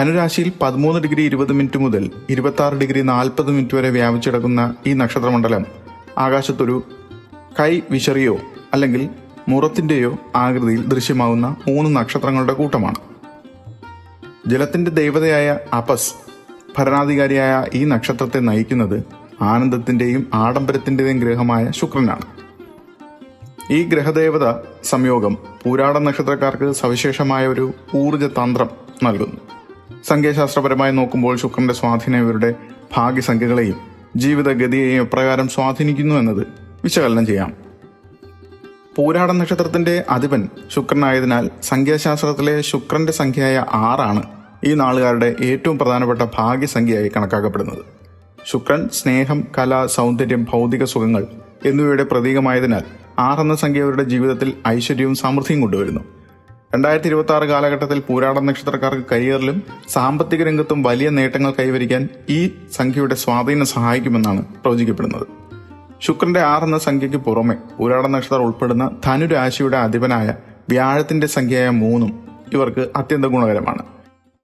ധനുരാശിയിൽ പതിമൂന്ന് ഡിഗ്രി ഇരുപത് മിനിറ്റ് മുതൽ ഇരുപത്തി ഡിഗ്രി നാൽപ്പത് മിനിറ്റ് വരെ വ്യാപിച്ചിടക്കുന്ന ഈ നക്ഷത്രമണ്ഡലം ആകാശത്തൊരു കൈ വിശറിയോ അല്ലെങ്കിൽ മുറത്തിന്റെയോ ആകൃതിയിൽ ദൃശ്യമാകുന്ന മൂന്ന് നക്ഷത്രങ്ങളുടെ കൂട്ടമാണ്. ജലത്തിന്റെ ദേവതയായ അപസ് ഭരണാധികാരിയായ ഈ നക്ഷത്രത്തെ നയിക്കുന്നത് ആനന്ദത്തിന്റെയും ആഡംബരത്തിന്റെയും ഗ്രഹമായ ശുക്രനാണ്. ഈ ഗ്രഹദേവത സംയോഗം പൂരാട നക്ഷത്രക്കാർക്ക് സവിശേഷമായ ഒരു ഊർജതന്ത്രം നൽകുന്നു. സംഖ്യാശാസ്ത്രപരമായി നോക്കുമ്പോൾ ശുക്രന്റെ സ്വാധീനം ഇവരുടെ ഭാഗ്യസംഖ്യകളെയും ജീവിതഗതിയെയും എപ്രകാരം സ്വാധീനിക്കുന്നു എന്നത് വിശകലനം ചെയ്യാം. പൂരാട നക്ഷത്രത്തിന്റെ അധിപൻ ശുക്രനായതിനാൽ സംഖ്യാശാസ്ത്രത്തിലെ ശുക്രന്റെ സംഖ്യയായ ആറാണ് ഈ നാളുകാരുടെ ഏറ്റവും പ്രധാനപ്പെട്ട ഭാഗ്യസംഖ്യയായി കണക്കാക്കപ്പെടുന്നത്. ശുക്രൻ സ്നേഹം കല സൗന്ദര്യം ഭൗതിക സുഖങ്ങൾ എന്നിവയുടെ പ്രതീകമായതിനാൽ ആറെന്ന സംഖ്യ അവരുടെ ജീവിതത്തിൽ ഐശ്വര്യവും സമൃദ്ധിയും കൊണ്ടുവരുന്നു. രണ്ടായിരത്തി ഇരുപത്തി ആറ് കാലഘട്ടത്തിൽ പൂരാട നക്ഷത്രക്കാർക്ക് കരിയറിലും സാമ്പത്തിക രംഗത്തും വലിയ നേട്ടങ്ങൾ കൈവരിക്കാൻ ഈ സംഖ്യയുടെ സ്വാധീനം സഹായിക്കുമെന്നാണ് പ്രവചിക്കപ്പെടുന്നത്. ശുക്രന്റെ ആറ് എന്ന സംഖ്യയ്ക്ക് പുറമെ പൂരാട നക്ഷത്രം ഉൾപ്പെടുന്ന ധനുരാശിയുടെ അധിപനായ വ്യാഴത്തിന്റെ സംഖ്യയായ മൂന്നും ഇവർക്ക് അത്യന്ത ഗുണകരമാണ്.